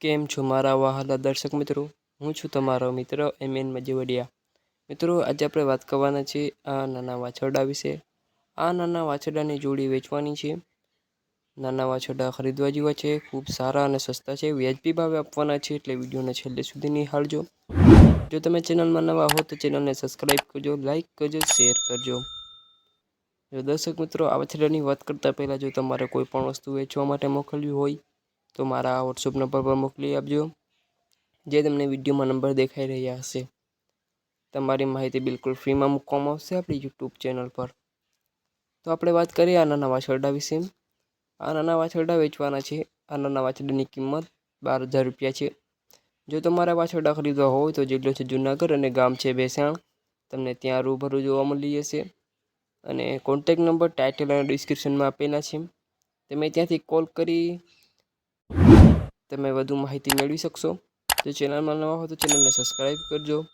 કેમ છો મારા વહાલા દર્શક મિત્રો? હું છું તમારો મિત્ર એમ એન મજેવડિયા. મિત્રો, આજે આપણે વાત કરવાના છે આ નાના વાછરડા વિશે. આ નાના વાછરડાની જોડી વેચવાની છે. નાના વાછરડા ખરીદવા જેવા છે, ખૂબ સારા અને સસ્તા છે, વ્યાજબી ભાવે આપવાના છે એટલે વિડીયોને છેલ્લે સુધી નિહાળજો. જો તમે ચેનલમાં નવા હો તો ચેનલને સબસ્ક્રાઈબ કરજો, લાઇક કરજો, શેર કરજો. જો દર્શક મિત્રો, આ વાછરડાની વાત કરતાં પહેલાં જો તમારે કોઈ પણ વસ્તુ વેચવા માટે મોકલવી હોય તો મારા વોટ્સઅપ નંબર પર મોકલી આપજો. જે તમને વિડીયોમાં નંબર દેખાઈ રહ્યા હશે. તમારી માહિતી બિલકુલ ફ્રીમાં મૂકવામાં આવશે આપણી યુટ્યુબ ચેનલ પર. તો આપણે વાત કરીએ આના વાછરડા વિશે. આ નાના વાછરડા વેચવાના છે. આ નાના વાછરડાની કિંમત બાર હજાર રૂપિયા છે. જો તમારા વાછરડા ખરીદવા હોય તો જિલ્લો છે જુનાગઢ અને ગામ છે ભેસાણ, તમને ત્યાં રૂબરૂ જોવા મળી જશે. અને કોન્ટેક નંબર ટાઇટલ અને ડિસ્ક્રિપ્શનમાં આપેલા છે. તમે ત્યાંથી કોલ કરી તમે વધુ માહિતી મેળવી શકશો. જો ચેનલમાં નવા હો તો ચેનલને સબસ્ક્રાઈબ કરજો.